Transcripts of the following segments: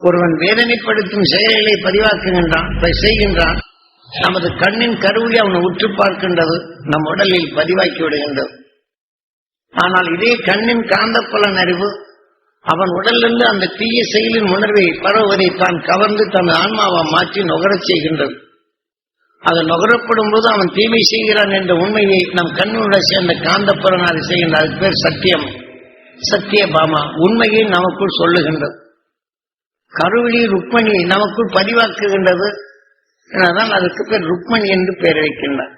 ஒருவன் வேதனைப்படுத்தும் செயல்களை பதிவாக்குகின்றான் செய்கின்றான் நமது கண்ணின் கருவி அவனை உற்று பார்க்கின்றது நம் உடலில் பதிவாக்கி விடுகின்றது. ஆனால் இதே கண்ணின் காந்தப்புலன் அறிவு அவன் உடலிருந்து அந்த தீய செயலின் உணர்வை பரவுவதை தான் கவர்ந்து தன் ஆன்மாவை மாற்றி நுகரச் செய்கின்றது. அது நுகரப்படும் போது அவன் தீமை செய்கிறான் என்ற உண்மையை நம் கண்ணுடன் சேர்ந்த காந்தப்புலன் அதை செய்கின்ற அதுக்கு பேர் சத்தியம். சத்தியபாமா உண்மையை நமக்குள் சொல்லுகின்றது. கருவிழி ருக்மணி நமக்குள் பதிவாக்குகின்றது. அதனால் அதுக்கு பேர் ருக்மணி என்று பெயர் வைக்கின்றார்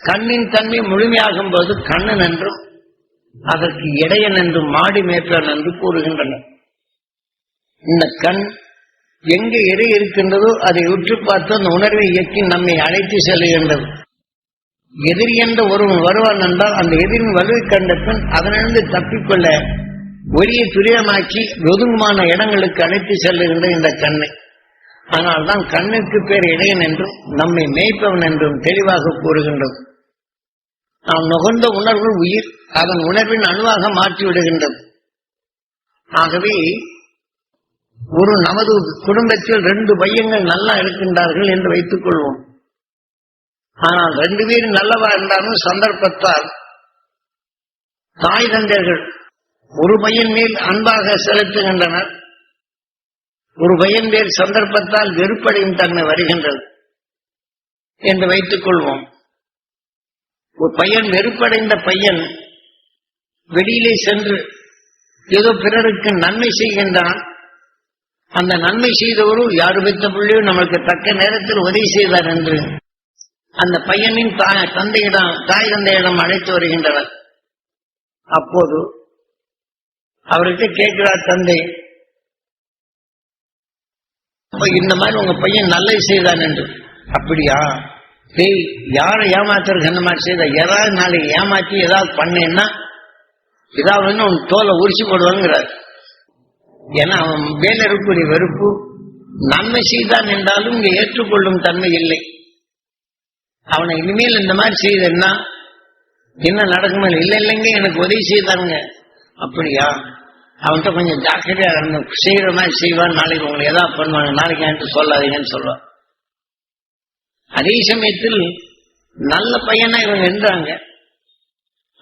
கண்ணின் தன்மை முழுமையாகும் போது கண்ணன் என்றும் அதற்கு இடையன் என்றும் மாடி மேற்றான் என்று கூறுகின்றனர். இந்த கண் எங்கு எடை இருக்கின்றதோ அதை உற்று பார்த்து அந்த உணர்வை இயக்கி நம்மை அழைத்து செல்கின்றது எதிரி என்ற ஒருவன் வருவான் என்றால் அந்த எதிரின் வலுவை கண்ட பின் அதனிருந்து தப்பிக்கொள்ள ஒளியை துரியமாக்கி ஒதுங்குமான இடங்களுக்கு அழைத்து செல்லுகின்ற இந்த கண்ணை. அதனால்தான் கண்ணுக்கு பேர் இடையன் என்றும் நம்மை மேய்ப்பவன் என்றும் தெளிவாக கூறுகின்றது. நாம் நுகர்ந்த உணர்வு உயிர் அதன் உணர்வின் அணுவாக மாற்றிவிடுகின்றது. ஆகவே ஒரு நமது குடும்பத்தில் ரெண்டு பையங்கள் நல்லா இருக்கின்றார்கள் என்று வைத்துக் கொள்வோம். ஆனால் ரெண்டு பேரும் நல்லவா இருந்தாலும் சந்தர்ப்பத்தால் தாய் தந்தையர்கள் ஒரு பையன் மேல் அன்பாக செலுத்துகின்றனர். ஒரு பையன் மேல் சந்தர்ப்பத்தால் வெறுப்படையும் தன்மை வருகின்றது என்று வைத்துக் கொள்வோம். ஒரு பையன் வெறுப்படைந்த பையன் வெளியிலே சென்று ஏதோ பிறருக்கு நன்மை செய்கின்றான். அந்த நன்மை செய்தவரும் யாரு வைத்த பிள்ளையோ நமக்கு தக்க நேரத்தில் உதவி செய்தார் என்று அந்த பையனின் தாய் தந்தையிடம் தாய் தந்தையிடம் அழைத்து வருகின்றனர். அப்போது அவர்கிட்ட கேட்கிறார் தந்தை இந்த மாதிரி உங்க பையன் நல்லது செய்தான் என்று. அப்படியா? டேய் யாரை ஏமாத்துறதுக்கு என்ன மாதிரி செய்த? ஏதாவது நாளைக்கு ஏமாத்தி ஏதாவது பண்ணேன்னா ஏதாவது உன் தோலை உரிச்சு போடுவாங்கிறார். ஏன்னா அவன் மேல இருக்கக்கூடிய வெறுப்பு நன்மை செய்தான் என்றாலும் இங்க ஏற்றுக்கொள்ளும் தன்மை இல்லை. அவனை இனிமேல் இந்த மாதிரி செய்தேன்னா என்ன நடக்குமே இல்லை இல்லைங்க எனக்கு உதவி செய்தாங்க அப்படியா? அவன்கிட்ட கொஞ்சம் ஜாக்கிரதையா இருந்த செய்யற மாதிரி செய்வான் நாளைக்கு உங்களை ஏதாவது பண்ணுவாங்க நாளைக்கு என்கிட்ட சொல்லாதீங்கன்னு சொல்லுவான் அதே சமயத்தில் நல்ல பையனா இவங்க என்றாங்க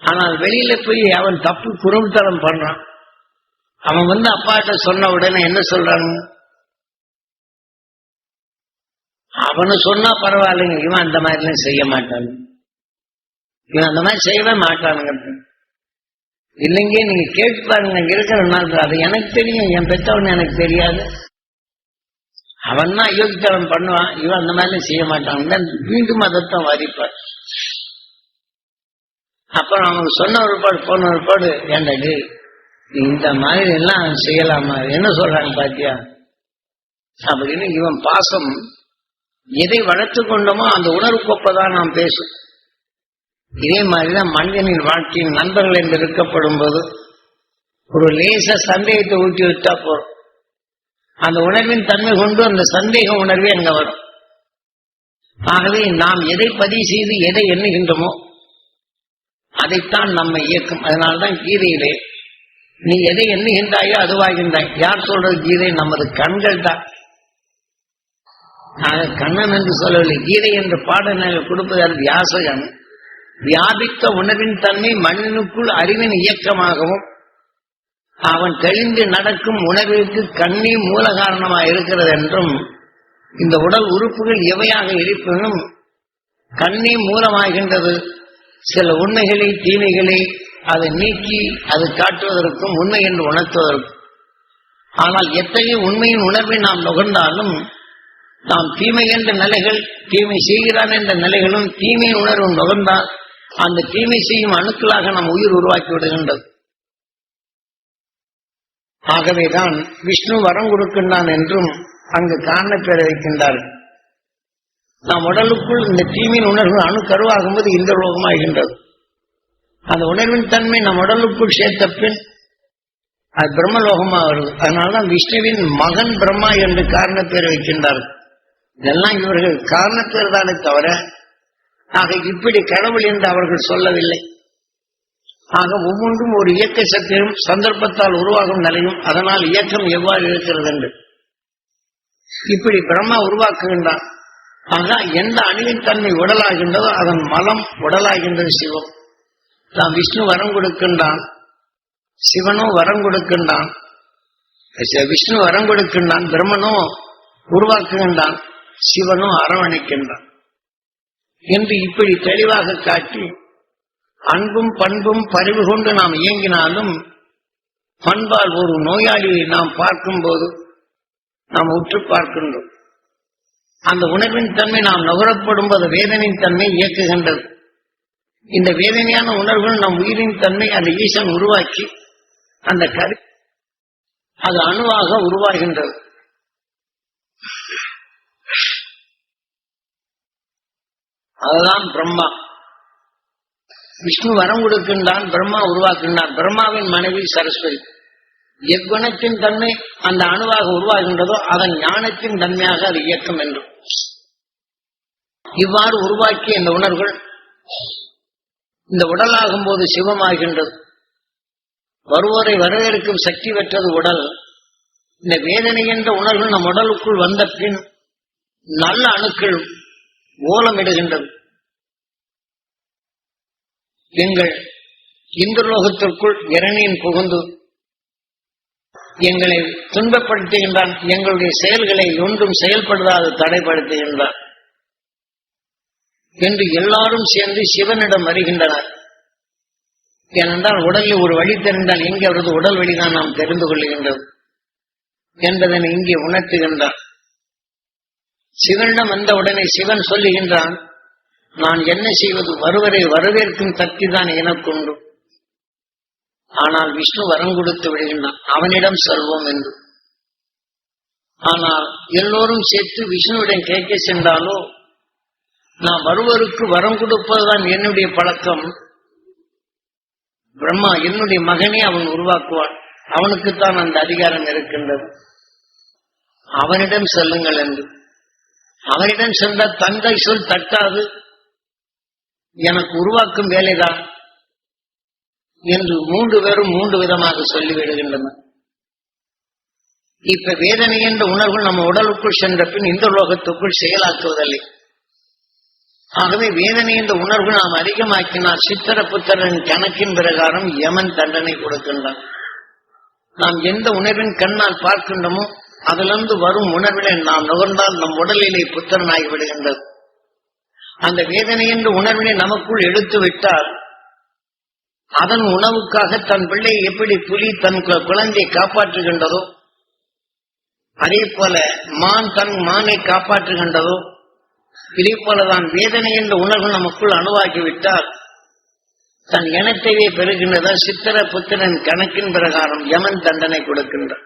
ஆனால் வெளியில போய் அவன் தப்பு குறும்புத்தனம் பண்றான். அவன் வந்து அப்பாட்ட சொன்ன உடனே என்ன சொல்றாங்க அவனு சொன்னா பரவாயில்லைங்க இவன் அந்த மாதிரிலாம் செய்ய மாட்டான். இவன் அந்த மாதிரி செய்யவே மாட்டானுங்க. இல்லைங்க நீங்க கேட்டு பாருங்க இருக்கிற நாள் அது எனக்கு தெரியும் என் பெற்றவன் எனக்கு தெரியாது. அவன் தான் அயோக்கித்தனம் பண்ணுவான். இவன் அந்த மாதிரி செய்ய மாட்டான். மீண்டும் அதைத்தான் வாதிப்பார். அப்புறம் அவங்க சொன்ன ஒருபாடு போன ஒருபாடு ஏண்டது இந்த மாதிரி எல்லாம் செய்யலாமா? என்ன சொல்றாங்க பாத்தியா? அப்படின்னு இவன் பாசம் எதை வளர்த்து கொண்டோமோ அந்த உணர்வுக்கொப்பதான் நாம் பேசும். இதே மாதிரிதான் மனிதனின் வாழ்க்கையின் நண்பர்கள் என்று இருக்கப்படும் போது ஒரு லேச சந்தேகத்தை ஊட்டி விட்டா போறோம். அந்த உணர்வின் தன்மை கொண்டு அந்த சந்தேக உணர்வே அங்க வரும். ஆகவே நாம் எதை பதிவு செய்து எதை எண்ணுகின்றோமோ அதைத்தான் நம்ம இயக்கும். அதனால்தான் கீதையிலே நீ எதை எண்ணுகின்றாயோ அதுவாகின்றாய். யார் சொல்றது கீதை? நமது கண்கள் தான். கண்ணன் என்று சொல்லவில்லை. கீதை என்ற கொடுப்பது அது வியாசகன். வியாபித்த உணர்வின் தன்மை மனிதனுக்குள் அறிவின் இயக்கமாகவும் அவன் தெளிந்து நடக்கும் உணர்விற்கு கண்ணே மூல காரணமாக இருக்கிறது என்றும் இந்த உடல் உறுப்புகள் எவையாக இருப்பினும் கண்ணே மூலமாகின்றது. சில உண்மைகளை தீமைகளை அதை நீக்கி அது காட்டுவதற்கும் உண்மை என்று உணர்த்துவதற்கும். ஆனால் எத்தகைய உண்மையின் உணர்வை நாம் நுகர்ந்தாலும் நாம் தீமை என்ற நிலைகள் தீமை செய்கிறான் என்ற நிலைகளும் தீமையின் உணர்வும் நுகர்ந்தால் அந்த தீமை செய்யும் அணுக்களாக நம் உயிர் உருவாக்கி விடுகின்றது. ஆகவேதான் விஷ்ணு வரம் கொடுக்கின்றான் என்றும் அங்கு காரண பெற வைக்கின்றார்கள் நம் உடலுக்குள் இந்த தீமையின் உணர்வு அணு கருவாகும் போது இந்த ரோகமாகின்றது அந்த உணர்வின் தன்மை நம் உடலுக்குள் சேர்த்த பின் அது பிரம்மலோகமாக வருது. அதனால்தான் விஷ்ணுவின் மகன் பிரம்மா என்று காரண பேர் வைக்கின்றார்கள் இதெல்லாம் இவர்கள் காரணப்பேர் தானே தவிர ஆக இப்படி கடவுள் என்று அவர்கள் சொல்லவில்லை. ஆக ஒவ்வொன்றும் ஒரு இயக்க சக்தியும் சந்தர்ப்பத்தால் உருவாகும் நிலையும் அதனால் இயக்கம் எவ்வாறு இருக்கிறது என்று. இப்படி பிரம்மா உருவாக்குகின்றான் ஆக எந்த அணுவின் தன்மை உடலாகின்றதோ அதன் மலம் உடலாகின்றது சிவம். தான் விஷ்ணு வரம் கொடுக்கின்றான் சிவனும் வரம் கொடுக்கின்றான் விஷ்ணு வரம் கொடுக்கின்றான் பிரம்மனும் உருவாக்குகின்றான் சிவனும் அரவணைக்கின்றான். என்று இப்படி தெளிவாக காட்டி அன்பும் பண்பும் பரிவு கொண்டு நாம் இயங்கினாலும் பண்பால் ஒரு நோயாளியை நாம் பார்க்கும்போது நாம் உற்று பார்க்கின்றோம். அந்த உணர்வின் தன்மை நாம் நுகரப்படும் போது வேதனையின் தன்மை இயக்குகின்றது. இந்த வேதனையான உணர்வுகள் நம் உயிரின் தன்மை அந்த ஈசன் உருவாக்கி அந்த கரு அது அணுவாக உருவாகின்றது. அதுதான் பிரம்மா. விஷ்ணு வரம் கொடுக்கின்றான் பிரம்மா உருவாக்குகின்றான் பிரம்மாவின் மனைவி சரஸ்வதி. எக்குணத்தின் தன்மை அந்த அணுவாக உருவாகின்றதோ அதன் ஞானத்தின் தன்மையாக அது இயக்கம் என்றும் இவ்வாறு உருவாக்கிய இந்த உணர்வுகள் இந்த உடலாகும் போது சிவமாகின்றது. வருவோரை வரவேற்கும் சக்தி பெற்றது உடல். இந்த வேதனை என்ற உணர்வு நம் உடலுக்குள் வந்த பின் நல்ல அணுக்கள் ஓலமிடுகின்றது. எங்கள் இந்திரலோகத்திற்குள் இரணியன் புகுந்து எங்களை துன்பப்படுத்துகின்றான் எங்களுடைய செயல்களை ஒன்றும் செயல்படுத்தாது தடைப்படுத்துகின்றான் என்று எல்லாரும் சேர்ந்து சிவனிடம் வருகின்றனர். ஏனென்றால் உடலில் ஒரு வழி தெரிந்தால் எங்கே அவரது உடல் வழிதான் நாம் தெரிந்து கொள்ளுகின்றது என்பதனை இங்கே உணர்த்துகின்றான் சிவனிடம் வந்த உடனே சிவன் சொல்லுகின்றான் நான் என்ன செய்வது? வருவரை வரவேற்கும் சக்தி தான் எனக்குண்டு. ஆனால் விஷ்ணு வரம் கொடுத்து விடுகின்றான் அவனிடம் செல்வோம் என்று. ஆனால் எல்லோரும் சேர்த்து விஷ்ணுவிடம் கேட்க சென்றாலோ நான் வருவருக்கு வரம் கொடுப்பதுதான் என்னுடைய பழக்கம். பிரம்மா என்னுடைய மகனே அவன் உருவாக்குவான். அவனுக்குத்தான் அந்த அதிகாரம் இருக்கின்றது. அவனிடம் செல்லுங்கள் என்று. அவனிடம் சென்ற தந்தை சொல் தட்டாது. எனக்கு உருவாக்கும் வேலைதான் என்று மூன்று பேரும் மூன்று விதமாக சொல்லிவிடுகின்றனர் இப்ப வேதனை என்ற உணர்வு நம்ம உடலுக்குள் சென்ற பின் இந்த லோகத்துக்குள் செயலாக்குவதில்லை. ஆகவே வேதனை என்ற உணர்வு நாம் அதிகமாக்கினால் சித்திர புத்திரன் கணக்கின் பிரகாரம் யமன் தண்டனை கொடுக்கின்றான். நாம் எந்த உணர்வின் கண்ணால் பார்க்கின்றோமோ அதிலிருந்து வரும் உணர்வினை நாம் நுகர்ந்தால் நம் உடலிலே புத்திரனாகி விடுகின்றது. அந்த வேதனை என்ற உணர்வினை நமக்குள் எடுத்து விட்டால் அதன் உணவுக்காக தன் பிள்ளை எப்படி புலி தன் குழந்தையை காப்பாற்றுகின்றதோ அதே போல மான் தன் மானை காப்பாற்றுகின்றதோ இதே போலதான் வேதனை என்ற உணர்வு நமக்குள் அணுவாகிவிட்டால் தன் இனத்தையே பெறுகின்றதா சித்திர புத்திரன் கணக்கின் பிரகாரம் யமன் தண்டனை கொடுக்கின்றார்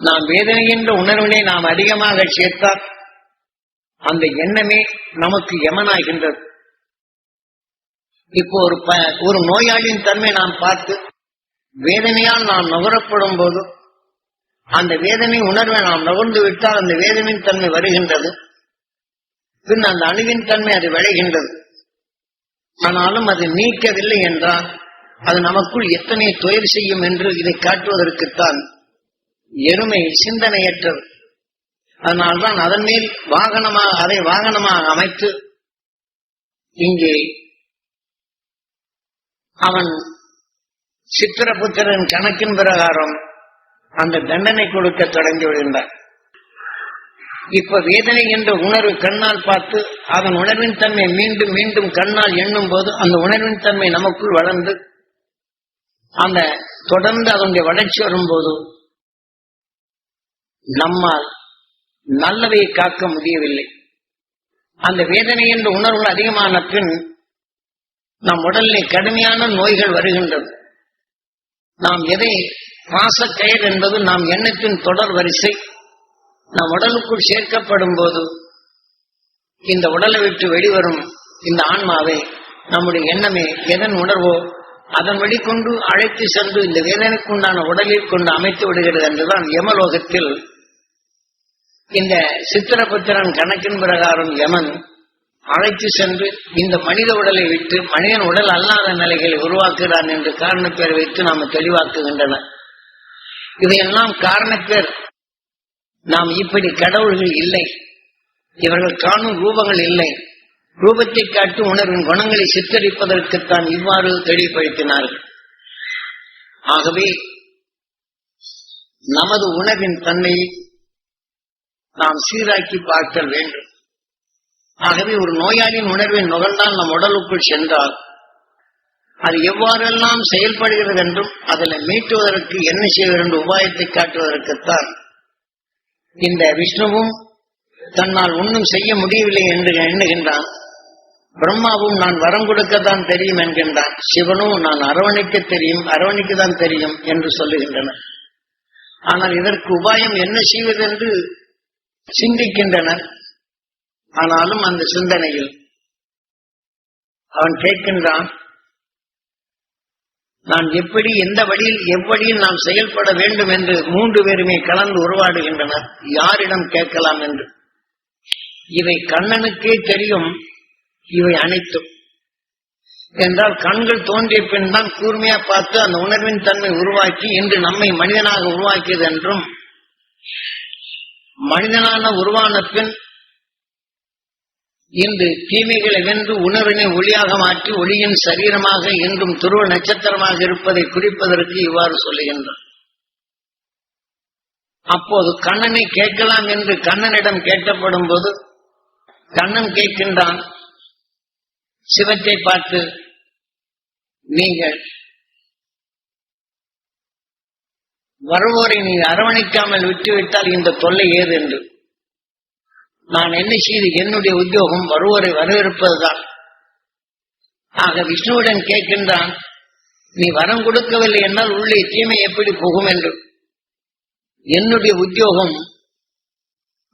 நாம் வேதனை என்ற உணர்வினை நாம் அதிகமாக சேர்த்தால் அந்த எண்ணமே நமக்கு யமனாகின்றது. இப்போ ஒரு ப ஒரு நோயாளியின் தன்மை நாம் பார்த்து வேதனையால் நாம் நுகரப்படும் போது அந்த வேதனை உணர்வை நாம் நுகர்ந்து விட்டால் அந்த வேதனையின் தன்மை வருகின்றது. பின் அந்த அணுவின் தன்மை அது விளைகின்றது. ஆனாலும் அது நீக்கவில்லை என்றால் அது நமக்குள் எத்தனை துயர் செய்யும் என்று இதை காட்டுவதற்குத்தான் எருமை சிந்தனையற்றது. அதனால்தான் அதன் மேல் வாகனமாக அதை வாகனமாக அமைத்து இங்கே அவன் சித்திரபுத்திரன் கணக்கின் பிரகாரம் அந்த தண்டனை கொடுக்க தொடங்கி விடுகின்றார் இப்ப வேதனை என்ற உணர்வு கண்ணால் பார்த்து அதன் உணர்வின் தன்மை மீண்டும் மீண்டும் கண்ணால் எண்ணும் போது அந்த உணர்வின் தன்மை நமக்குள் வளர்ந்து அந்த தொடர்ந்து அதனுடைய வளர்ச்சி வரும்போது நம்மால் நல்லதை காக்க முடியவில்லை. அந்த வேதனை என்ற உணர்வு அதிகமான பின் நம் உடலில் கடுமையான நோய்கள் வருகின்றது. நாம் எதை பாசக்கயிறு என்பது நாம் எண்ணத்தின் தொடர் வரிசை. நம் உடலுக்குள் சேர்க்கப்படும் போது இந்த உடலை விட்டு வெளிவரும் இந்த ஆன்மாவை நம்முடைய எண்ணமே எதன் உணர்வோ அதன் வெளிக்கொண்டு அழைத்து சென்று இந்த வேதனைக்குண்டான உடலில் கொண்டு அமைத்து விடுகிறது என்றுதான் யமலோகத்தில் இந்த சித்திரபுத்திரன் கணக்கின் பிரகாரம் யமன் அழைத்து சென்று இந்த மனித உடலை விட்டு மனிதன் உடல் அல்லாத நிலைகளை உருவாக்குகிறான் என்று காரணப்பேர் வைத்து நாம் தெளிவாக்குகின்றனர் இதையெல்லாம் காரணப்பேர் நாம் இப்படி கடவுள்கள் இல்லை. இவர்கள் காணும் ரூபங்கள் இல்லை. ரூபத்தை காட்டு உணர்வின் குணங்களை சித்தரிப்பதற்குத்தான் இவ்வாறு தெளிவுபடுத்தினார்கள். ஆகவே நமது உணவின் தன்மையை நாம் சீராக்கி பார்த்தல் வேண்டும். ஆகவே ஒரு நோயாளியின் உணர்வின் நுகர்ந்தால் நம் உடலுக்குள் சென்றால் அது எவ்வாறெல்லாம் செயல்படுகிறது என்றும் அதில் மீட்டுவதற்கு என்ன செய்வது என்று உபாயத்தை காட்டுவதற்குத்தான் இந்த விஷ்ணுவும் தன்னால் ஒன்றும் செய்ய முடியவில்லை என்று எண்ணுகின்றான். பிரம்மாவும் நான் வரம் கொடுக்கத்தான் தெரியும் என்கின்றான். சிவனும் நான் அரவணைக்க தெரியும் அரவணைக்கு தான் தெரியும் என்று சொல்லுகின்றனர். ஆனால் இதற்கு உபாயம் என்ன செய்வது என்று சிந்திக்கின்றனர் ஆனாலும் அந்த சிந்தனையில் அவன் கேட்கின்றான் நான் எப்படி எந்த வழியில் எவ்வழியில் நாம் செயல்பட வேண்டும் என்று மூன்று பேருமே கலந்து உருவாடுகின்றனர். யாரிடம் கேட்கலாம் என்று? இவை கண்ணனுக்கே தெரியும் இவை அனைத்தும். என்றால் கண்கள் தோன்றிய பின் தான் கூர்மையா பார்த்து அந்த உணர்வின் தன்மை உருவாக்கி இன்று நம்மை மனிதனாக உருவாக்கியது என்றும் மனிதனான உருவான பின் இன்று தீமைகளை வென்று உணர்வினை ஒளியாக மாற்றி ஒளியின் சரீரமாக என்றும் துருவ நட்சத்திரமாக இருப்பதை குறிப்பதற்கு இவ்வாறு சொல்லுகின்றார். அப்போது கண்ணனை கேட்கலாம் என்று கண்ணனிடம் கேட்டப்படும் போது கண்ணன் கேட்கின்றான் சிவத்தை பார்த்து நீங்கள் வருவோரை நீ அரவணைக்காமல் விட்டுவிட்டால் இந்த தொல்லை ஏது என்று? நான் என்ன செய்து என்னுடைய உத்தியோகம் வருவோரை வரவேற்பதுதான். ஆக விஷ்ணுவுடன் கேட்கின்றான் நீ வரம் கொடுக்கவில்லை என்றால் உள்ளே தீமை எப்படி போகும் என்று? என்னுடைய உத்தியோகம்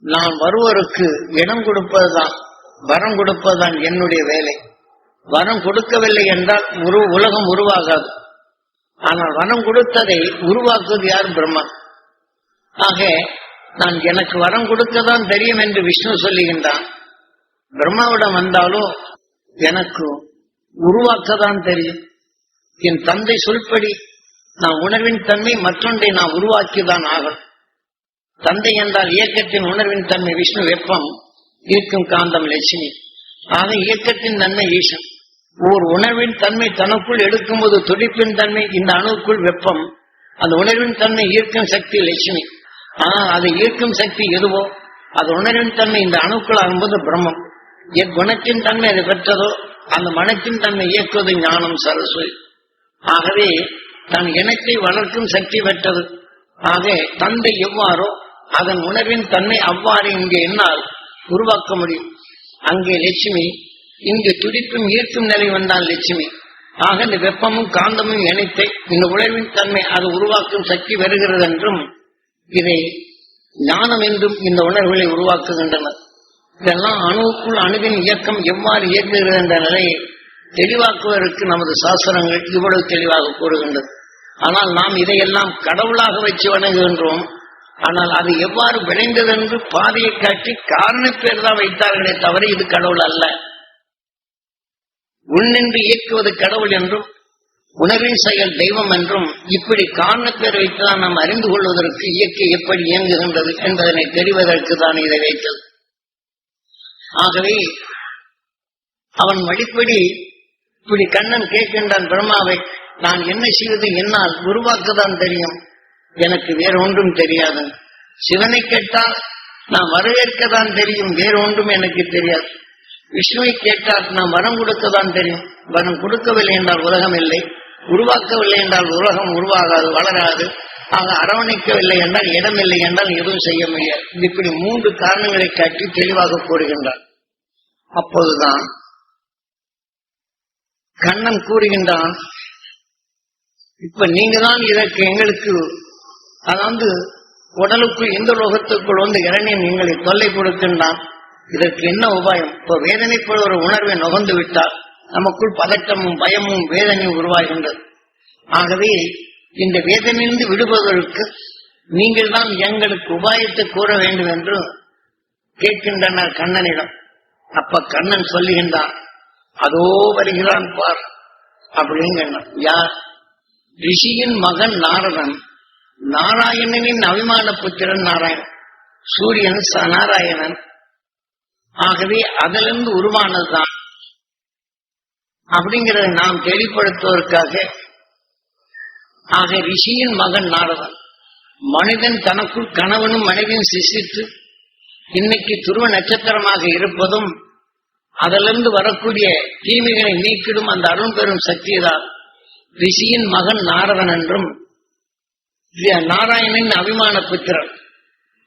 நான் வருவோருக்கு இடம் கொடுப்பதுதான் வரம் கொடுப்பதுதான் என்னுடைய வேலை. வரம் கொடுக்கவில்லை என்றால் உரு உலகம் உருவாகாது. ஆனால் வரம் கொடுத்ததை உருவாக்குவது யார் பிரம்மா? ஆக நான் எனக்கு வரம் கொடுக்கதான் தெரியும் என்று விஷ்ணு சொல்லுகின்றான். பிரம்மாவிடம் வந்தாலும் எனக்கு உருவாக்கதான் தெரியும். என் தந்தை சொல்படி நான் உணர்வின் தன்மை மற்றொன்றை நான் உருவாக்கிதான் ஆகும் தந்தை என்றால் இயக்கத்தின் உணர்வின் தன்மை விஷ்ணு வெப்பம் ஈர்க்கும் காந்தம் லட்சுமி. ஆக இயக்கத்தின் தன்மை ஈசன். ஓர் உணர்வின் தன்மை தனக்குள் எடுக்கும்போது துடிப்பின் தன்மை இந்த அணுக்குள் வெப்பம். அந்த உணர்வின் தன்மை ஈர்க்கும் சக்தி லட்சுமி. ஆனால் அதை ஈர்க்கும் சக்தி எதுவோ அது உணர்வின் தன்மை இந்த அணுக்குள் ஆகும்போது பிரம்மம். எக்குணத்தின் தன்மை அது பெற்றதோ அந்த மனத்தின் தன்மை இயக்குவது ஞானம் சரஸ்வதி. ஆகவே தன் இனத்தை வளர்க்கும் சக்தி பெற்றது. ஆக தந்தை எவ்வாறோ அதன் உணர்வின் தன்மை அவ்வாறு இங்கே என்னால் உருவாக்க முடியும். அங்கே லட்சுமி இங்கு துடிப்பும் ஈர்க்கும் நிலை வந்தால் லட்சுமி. ஆக இந்த வெப்பமும் காந்தமும் இணைத்தை இந்த உழைவின் தன்மை அது உருவாக்கும் சக்தி வருகிறது என்றும் இதை ஞானம் என்றும் இந்த உணர்வுகளை உருவாக்குகின்றனர். இதெல்லாம் அணுவுக்குள் அணுவின் இயக்கம் எவ்வாறு இயங்குகிறது என்ற நிலையை தெளிவாக்குவதற்கு நமது சாஸ்திரங்கள் இவ்வளவு தெளிவாக கூறுகின்றது ஆனால் நாம் இதையெல்லாம் கடவுளாக வச்சு வணங்குகின்றோம். ஆனால் அது எவ்வாறு விளைந்தது என்று பாதையை காட்டி காரணப்பேர் தான் வைத்தார்களே தவிர இது கடவுள் அல்ல. உள்நின்று இயக்குவது கடவுள் என்றும் உணர்வின் செயல் தெய்வம் என்றும் இப்படி காரணப்பேர் வைத்துதான் நாம் அறிந்து கொள்வதற்கு இயற்கை எப்படி இயங்குகின்றது என்பதனை தெரிவதற்கு தான் இதை வைத்தது ஆகவே அவன் வழிப்படி இப்படி கண்ணன் கேட்கின்றான் பிரம்மாவை நான் என்ன செய்வது என்னால் உருவாக்கத்தான் தெரியும். எனக்கு வேற ஒன்றும் தெரியாது. சிவனை கேட்டால் நான் வரவேற்கத்தான் தெரியும் வேற ஒன்றும் எனக்கு தெரியாது. விஷ்ணுவை கேட்டால் நான் வரம் கொடுக்கதான் தெரியும். வரம் கொடுக்கவில்லை என்றால் உலகம் இல்லை. உருவாக்கவில்லை என்றால் உலகம் உருவாகாது வளராது. ஆக அரவணைக்கவில்லை என்றால் இடம் இல்லை என்றால் எதுவும் செய்ய முடியாது. இப்படி மூன்று காரணங்களை காட்டி தெளிவாக கூறுகின்றார். அப்போதுதான் கண்ணன் கூறுகின்றான் இப்ப நீங்க தான் இதற்கு எங்களுக்கு அதாவது உடலுக்குள் இந்த லோகத்துக்குள் வந்து இரணியன் எங்களை தொல்லை கொடுக்கின்றான். இதற்கு என்ன உபாயம்? இப்போ வேதனைப்பட ஒரு உணர்வை நுகர்ந்து விட்டால் நமக்குள் பதட்டமும் பயமும் வேதனையும் உருவாகின்றது. ஆகவே இந்த வேதனையிலிருந்து விடுபவர்களுக்கு நீங்கள் தான் எங்களுக்கு உபாயத்தை கூற வேண்டும் என்று கேட்கின்றனர் கண்ணனிடம். அப்ப கண்ணன் சொல்லுகின்றான் அதோ வருகிறான் பார் அப்படிங்க யார்? ரிஷியின் மகன் நாரதன். நாராயணனின் அபிமான புத்திரன் நாராயணன். சூரியன் ச- நாராயணன். ஆகவே அதிலிருந்து உருவானதுதான். அப்படிங்கிறத நாம் தெளிப்படுத்துவதற்காக ஆக ரிஷியின் மகன் நாரதன் மனிதன் தனக்குள் கணவனும் மனைவியும் சிசித்து இன்னைக்கு துருவ நட்சத்திரமாக இருப்பதும் அதிலிருந்து வரக்கூடிய தீமைகளை நீக்கிடும் அந்த அருள் பெறும் சக்திதான் ரிஷியின் மகன் நாரதன் என்றும் நாராயணன் அபிமான புத்திரன்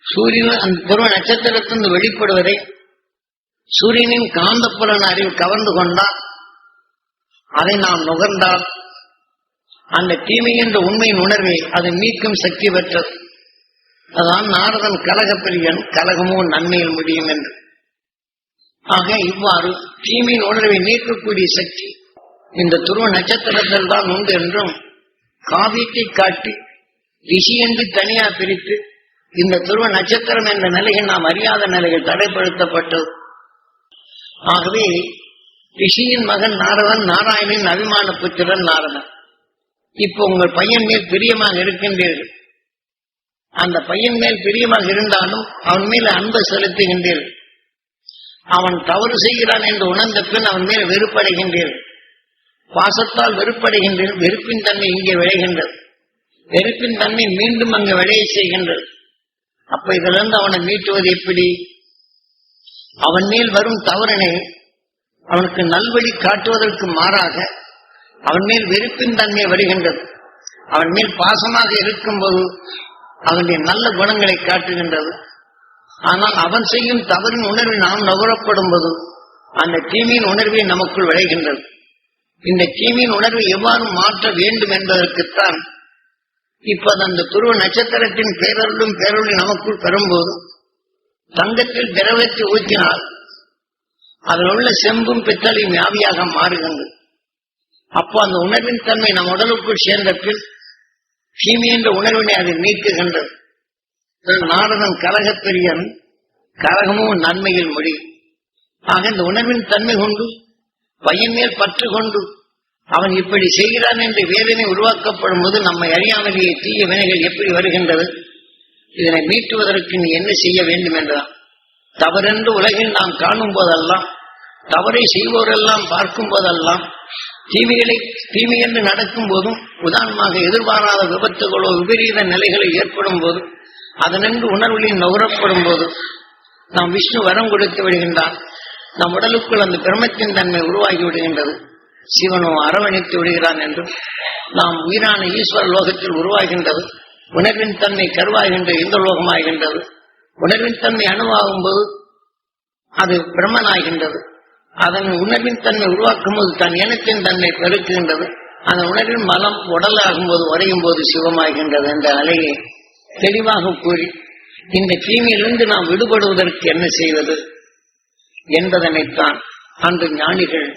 சூரியன் அந்த துருவ நட்சத்திரத்திலிருந்து வெளிப்படுவதை சூரியனின் காந்தப்புலன் அறிவு கவர்ந்து கொண்டால் அதை நாம் நுகர்ந்தால் அந்த தீமை என்ற உண்மையின் உணர்வை அது மீட்கும் சக்தி பெற்றது. அதான் நாரதன் கலகப்பிரியன் கலகமோ நன்மையில் முடியும் என்று. ஆக இவ்வாறு தீமையின் உணர்வை நீக்கக்கூடிய சக்தி இந்த துருவ நட்சத்திரத்தில் தான் உண்டு என்றும் காவியத்தை காட்டி ரிஷி என்று தனியா பிரித்து இந்த துருவ நட்சத்திரம் என்ற நிலையை நாம் அறியாத நிலையில் தடைப்படுத்தப்பட்டது. ஆகவே ரிஷியின் மகன் நாரதன் நாராயணன் அபிமான புத்திரன் நாரதன். இப்போ உங்கள் பையன் மேல் பிரியமாக இருக்கின்றீர்கள். அந்த பையன் மேல் பிரியமாக இருந்தாலும் அவன் மேல் அன்பு செலுத்துகின்றீர்கள். அவன் தவறு செய்கிறான் என்று உணர்ந்த பின் அவன் மேல் வெறுப்படைகின்றீர்கள். பாசத்தால் வெறுப்படைகின்றீர்கள் வெறுப்பின் தன்மை இங்கே விளைகின்றது. வெறுப்பின் தன்மை மீண்டும் அங்கு விளைய செய்கின்றது. அப்ப இதிலிருந்து அவனை மீட்டுவது எப்படி? அவன் மேல் வரும் தவறனை அவனுக்கு நல்வழி காட்டுவதற்கு மாறாக அவன் மேல் வெறுப்பின் தன்மை வருகின்றது. அவன் மேல் பாசமாக இருக்கும்போது அவனுடைய நல்ல குணங்களை காட்டுகின்றது. ஆனால் அவன் செய்யும் தவறின் உணர்வில் நாம் நுகரப்படும் போது அந்த தீமையின் உணர்வை நமக்குள் விளைகின்றது. இந்த தீமையின் உணர்வை எவ்வாறு மாற்ற வேண்டும் என்பதற்குத்தான் இப்போது அந்த துருவ நட்சத்திரத்தின் பேரருளும் பேரொழி நமக்குள் பெறும்போது தங்கத்தில் திரவத்தை ஊற்றினால் அதில் உள்ள செம்பும் பித்தளையும் வியாபியாக மாறுகின்றது அப்போ அந்த உணர்வின் தன்மை நம் உடலுக்குள் சேர்ந்த பின் தீமை என்ற உணர்வினை அது நீக்குகின்றது. நாரதன் கலகப்பெரியன் கலகமும் நன்மையில் மொழி ஆக இந்த உணர்வின் தன்மை கொண்டு பையன் மேல் பற்று கொண்டு அவன் இப்படி செய்கிறான் என்று வேதனை உருவாக்கப்படும் போது நம்மை அறியாமலேயே தீய வினைகள் எப்படி வருகின்றது? இதனை மீட்டுவதற்கு நீ என்ன செய்ய வேண்டும் என்றான் தவறென்று உலகில் நாம் காணும் போதெல்லாம் தவறை செய்வோரெல்லாம் பார்க்கும் போதெல்லாம் தீமைகளை தீமை என்று நடக்கும் போதும் உதாரணமாக எதிர்பாராத விபத்துகளோ விபரீத நிலைகளோ ஏற்படும் போதும் அதனென்று உணர்வுகளில் நுகரப்படும் போது நாம் விஷ்ணு வரம் கொடுத்து விடுகின்றான் நம் உடலுக்குள் அந்த பிரமத்தின் தன்மை உருவாகி விடுகின்றது. சிவனோ அரவணைத்து விடுகிறான் என்றும் நாம் உயிரான ஈஸ்வர லோகத்தில் உருவாகின்றது. உணர்வின் தன்மை கருவாகின்ற இந்த லோகமாகின்றது. உணர்வின் தன்மை அணுவாகும் போது அது பிரம்மனாகின்றது. அதன் உணர்வின் தன்மை உருவாக்கும் போது தன் இனத்தின் தன்மை பெருக்குகின்றது. அந்த உணர்வின் மலம் உடலாகும் போது உறையும் போது சிவமாகின்றது என்ற அலையை தெளிவாக கூறி இந்த தீமையிலிருந்து நாம் விடுபடுவதற்கு என்ன செய்வது என்பதனைத்தான் அன்று ஞானிகள்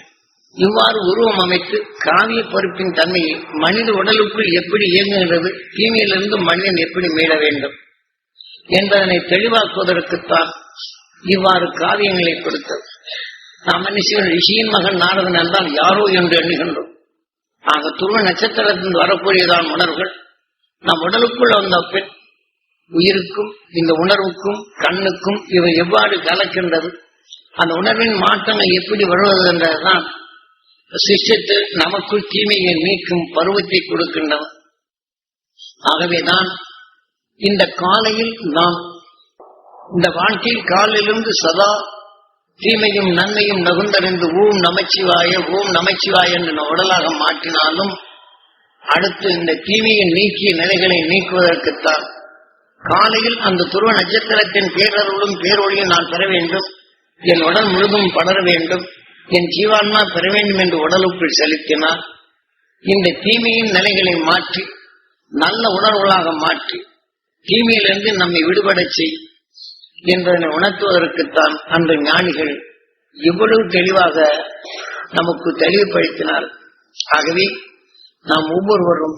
இவ்வாறு உருவம் அமைத்து காவிய பொறுப்பின் தன்மையை மனித உடலுக்குள் எப்படி இயங்குகிறது தீமையிலிருந்து மனிதன் எப்படி மீள வேண்டும் என்பதனை தெளிவாக்குவதற்குத்தான் இவ்வாறு காவியங்களை கொடுத்தது. நாம் மனுஷன் ரிஷியின் மகன் நாரதன் என்றால் யாரோ என்று எண்ணுகின்றோம். ஆக துருவ நட்சத்திரத்திலிருந்து வரக்கூடியதான் உணர்வுகள் நம் உடலுக்குள் வந்த பெண் உயிருக்கும் இந்த உணர்வுக்கும் கண்ணுக்கும் இவை எவ்வாறு கலக்கின்றது அந்த உணர்வின் மாற்றங்கள் எப்படி வருவது என்றதுதான் சிஷ்யத்து நமக்குள் தீமையை நீக்கும் பருவத்தை கொடுக்கின்றன. ஆகவேதான் இந்த காலையில் நாம் இந்த வாழ்க்கையில் காலிலிருந்து சதா தீமையும் நன்மையும் நகுந்தறிந்து ஓம் நமச்சிவாய ஓம் நமச்சிவாய என்று உடலாக மாற்றினாலும் அடுத்து இந்த தீமையை நீக்கிய நிலைகளை நீக்குவதற்குத்தான் காலையில் அந்த துருவ நட்சத்திரத்தின் பேரருளும் பேரொழியும் நான் பெற வேண்டும். என் உடல் முழுதும் படர வேண்டும். என் ஜீவான்மா பெற வேண்டும் என்று உடலுக்குள் செலுத்தினால் இந்த தீமையின் நிலைகளை மாற்றி நல்ல உணர்வுகளாக மாற்றி தீமையிலிருந்து நம்மை விடுபட செய் என்பதனை உணர்த்துவதற்குத்தான் அன்று ஞானிகள் இவ்வளவு தெளிவாக நமக்கு தெளிவுபடுத்தினார். ஆகவே நாம் ஒவ்வொருவரும்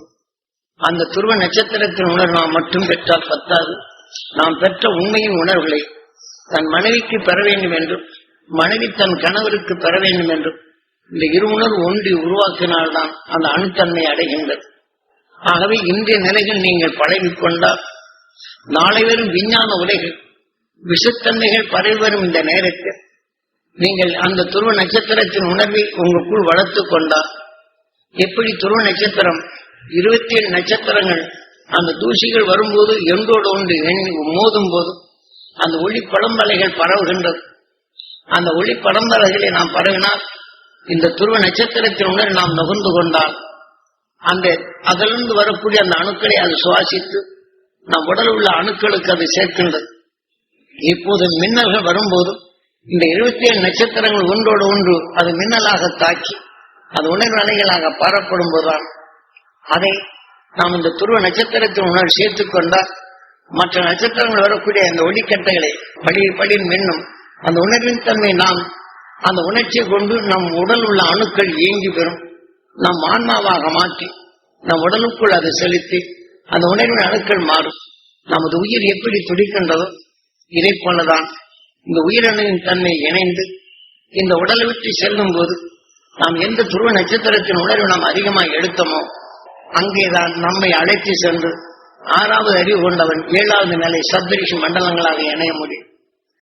அந்த துருவ நட்சத்திரத்தின் உணர்வு நாம் மட்டும் பெற்றால் பத்தாது. நாம் பெற்ற உண்மையின் உணர்வுகளை தன் மனைவிக்கு பெற வேண்டும் என்றும் மனைவி தன் கணவருக்கு பெற வேண்டும் என்று இந்த இரு உணர்வு ஒன்றி உருவாக்கினால்தான் அந்த அணுத்தன்மை அடைகின்றது. ஆகவே இன்றைய நிலையில் நீங்கள் பழகிக்கொண்டால் நாளை வரும் விஞ்ஞான உலைகள் விஷத்தன்மைகள் பரவி வரும் இந்த நேரத்தில் நீங்கள் அந்த துருவ நட்சத்திரத்தின் உணர்வை உங்களுக்குள் வளர்த்துக் கொண்டால் எப்படி துருவ நட்சத்திரம் இருபத்தி ஏழு நட்சத்திரங்கள் அந்த தூசிகள் வரும்போது எண்டோடு ஒன்று எண்ணி மோதும் போது அந்த ஒளி பழம்பலைகள் பரவுகின்றது. அந்த ஒளி பரம்பரைகளை நாம் பரவினால் இந்த துருவ நட்சத்திரத்தின் நாம் நுகர்ந்து கொண்டால் அந்த அதிலிருந்து வரக்கூடிய அந்த அணுக்களை அது சுவாசித்து நம் உடல் உள்ள அணுக்களுக்கு அது சேர்க்கின்றது. இப்போது மின்னல்கள் வரும்போது இந்த இருபத்தி ஏழு நட்சத்திரங்கள் ஒன்றோடு ஒன்று அது மின்னலாக தாக்கி அது உணர்வு அலைகளாக பாரப்படும் போதுதான் அதை நாம் இந்த துருவ நட்சத்திரத்தின் உணர்வு சேர்த்துக் கொண்டால் மற்ற நட்சத்திரங்கள் வரக்கூடிய அந்த ஒளிக்கட்டைகளை படி படி மின்னும் அந்த உணர்வின் தன்மை நாம் அந்த உணர்ச்சியை கொண்டு நம் உடல் உள்ள அணுக்கள் இயங்கி பெறும். நம் ஆன்மாவாக மாற்றி நம் உடலுக்குள் அதை செலுத்தி அந்த உணர்வின் அணுக்கள் மாறும். நமது உயிர் எப்படி துடிக்கின்றதோ இதை போலதான். இந்த உயிரணுவின் தன்மை இணைந்து இந்த உடலை விட்டு செல்லும் போது நாம் எந்த துருவ நட்சத்திரத்தின் உணர்வு நாம் அதிகமாக எடுத்தோமோ அங்கேதான் நம்மை அழைத்து சென்று ஆறாவது அறிவு கொண்டவன் ஏழாவது நிலை சப்தரிஷி மண்டலங்களாக இணைய முடியும்.